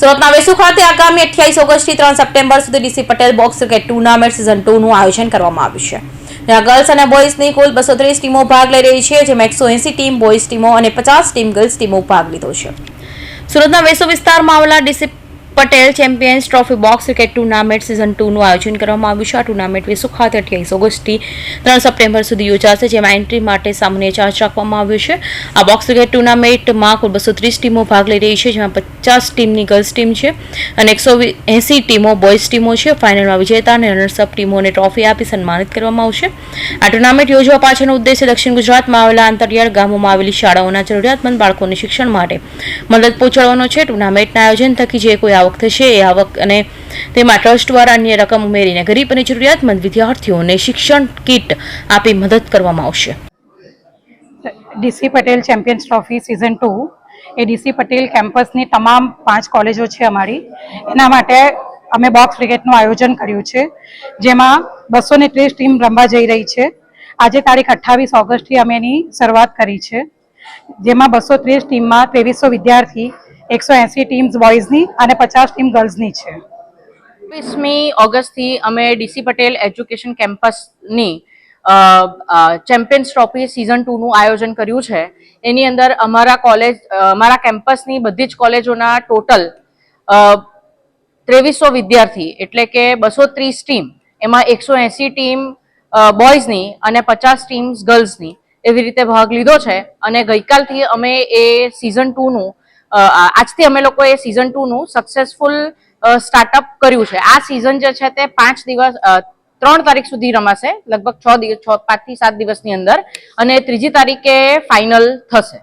સુરતના વેસુ ખાતે આગામી અઠ્યાવીસ ઓગસ્ટથી ત્રણ સપ્ટેમ્બર સુધી DC Patel box cricket tournament season ટુનું આયોજન કરવામાં આવ્યું છે. જ્યાં ગર્લ્સ અને બોયઝની કુલ બસો ત્રીસ ટીમો ભાગ લઈ રહી છે, જેમાં એકસો એંસી ટીમ બોયઝ ટીમો અને પચાસ ટીમ ગર્લ્સ ટીમો ભાગ લીધો છે. સુરતના વેસુ વિસ્તારમાં આવેલા DC Patel champions trophy box cricket tournament season ટુનું આયોજન કરવામાં આવ્યું છે. આ ટુર્નામેન્ટ વેસુ ખાતે અઠ્યાવીસ ઓગસ્ટથી ત્રણ સપ્ટેમ્બર સુધી યોજાશે, જેમાં એન્ટ્રી માટે સામાન્ય ચાર્જ રાખવામાં આવ્યો છે. આ બોક્સ ક્રિકેટ ટુર્નામેન્ટમાં કુલ બસો ત્રીસ ટીમો ભાગ લઈ રહી છે, જેમાં પચાસ ટીમની ગર્લ્સ ટીમ છે અને એકસો એંસી ટીમો બોયઝ ટીમો છે. ફાઇનલમાં વિજેતા અને રનર્સઅપ ટીમોને ટ્રોફી આપી સન્માનિત કરવામાં આવશે. આ ટુર્નામેન્ટ યોજવા પાછળનો ઉદ્દેશ્ય દક્ષિણ ગુજરાતમાં આવેલા અંતરિયાળ ગામોમાં આવેલી શાળાઓના જરૂરિયાતમંદ બાળકોને શિક્ષણ માટે મદદ પહોંચાડવાનો છે. ટુર્નામેન્ટના આયોજન થકી જે કોઈ આવક થશે, એ આવક અને તેમાં ટ્રસ્ટ દ્વારા અન્ય રકમ ઉમેરીને ગરીબ અને જરૂરિયાતમંદ વિદ્યાર્થીઓને શિક્ષણ કીટ આપી મદદ કરવામાં આવશે. DC Patel champions trophy season two. એ ડીસી પટેલ કેમ્પસની તમામ પાંચ કોલેજો છે અમારી. એના માટે અમે બોક્સ ક્રિકેટનું આયોજન કર્યું છે, જેમાં બસો ને ત્રીસ ટીમ રમવા જઈ રહી છે. આજે તારીખ અઠ્ઠાવીસ ઓગસ્ટથી અમે એની શરૂઆત કરી છે, જેમાં બસો ત્રીસ ટીમમાં ત્રેવીસો વિદ્યાર્થી એકસો એંસી ટીમ્સ બોયઝની અને પચાસ ટીમ ગર્લ્સની છે. વીસમી ઓગસ્ટથી અમે ડીસી પટેલ એજ્યુકેશન કેમ્પસની ચેમ્પિયન્સ ટ્રોફી સિઝન ટુનું આયોજન કર્યું છે. એની અંદર અમારા કોલેજ અમારા કેમ્પસની બધી જ કોલેજોના ટોટલ ત્રેવીસો વિદ્યાર્થી એટલે કે બસો ત્રીસ ટીમ, એમાં એકસો એંસી ટીમ બોયઝની અને પચાસ ટીમ્સ ગર્લ્સની એવી રીતે ભાગ લીધો છે. અને ગઈકાલથી અમે એ સિઝન ટુનું આજથી અમે લોકો એ સિઝન ટુનું સક્સેસફુલ સ્ટાર્ટઅપ કર્યું છે. આ સિઝન જે છે તે પાંચ દિવસ ત્રણ તારીખ સુધી રમાશે. લગભગ છ દિવસ છ પાંચથી સાત દિવસની અંદર. અને ત્રીજી તારીખે ફાઇનલ થશે.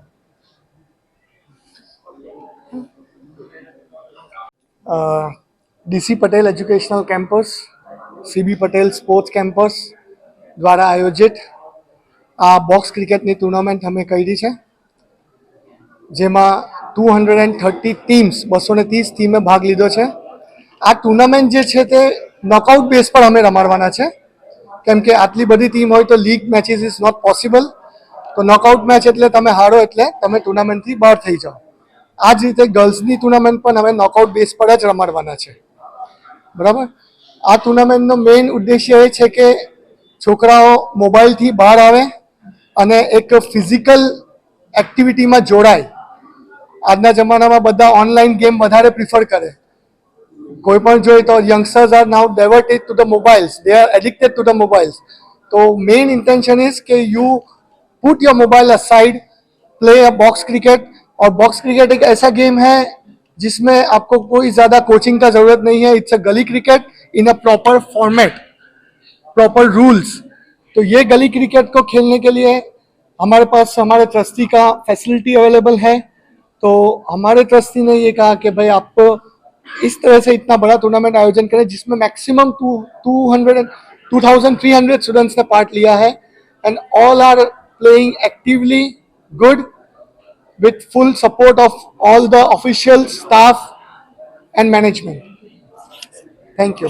DC Patel educational campus, CB Patel sports campus દ્વારા આયોજિત આ બોક્સ ક્રિકેટની ટુર્નામેન્ટ અમે કરી છે. જેમાં two hundred and thirty teams બસો ને ત્રીસ ટીમે ભાગ લીધો છે. આ ટુર્નામેન્ટ જે છે તે નોકઆઉટ બેઝ પર અમે રમાડવાના છે. કેમ કે આટલી બધી ટીમ હોય તો league matches is not possible તો નોકઆઉટ મેચ એટલે તમે હારો એટલે તમે ટુર્નામેન્ટથી બહાર થઈ જાઓ. આ જ રીતે ગર્લ્સની ટુર્નામેન્ટ પણ અમે નોકઆઉટ બેઝ પર જ રમાડવાના છે. બરાબર? આ ટુર્નામેન્ટનો મેઇન ઉદ્દેશ્ય એ છે કે છોકરાઓ મોબાઈલથી બહાર આવે અને એક ફિઝિકલ એક્ટિવિટીમાં જોડાય. આજના જમાનામાં બધા ઓનલાઈન ગેમ વધારે પ્રિફર કરે કોઈ પણ જોઈએ તો youngsters are now diverted to the mobiles they are addicted to the mobiles तो मेन इंटेंशन इज कि you put your mobile aside play a box cricket और बॉक्स क्रिकेट एक ऐसा गेम है जिसमें आपको कोई ज़्यादा कोचिंग का ज़रूरत नहीं है it's a gully cricket in a proper format proper rules तो ये गली क्रिकेट को खेलने के लिए हमारे पास हमारे ट्रस्टी का फैसिलिटी अवेलेबल है तो हमारे ट्रस्टी ने ये कहा कि भाई आप इस तरह से इतना बड़ा टूर्नामेंट आयोजन करें जिसमें maximum two two hundred two thousand three hundred students ने पार्ट लिया है and all are playing actively good with full support of all the officials, staff, and management. Thank you.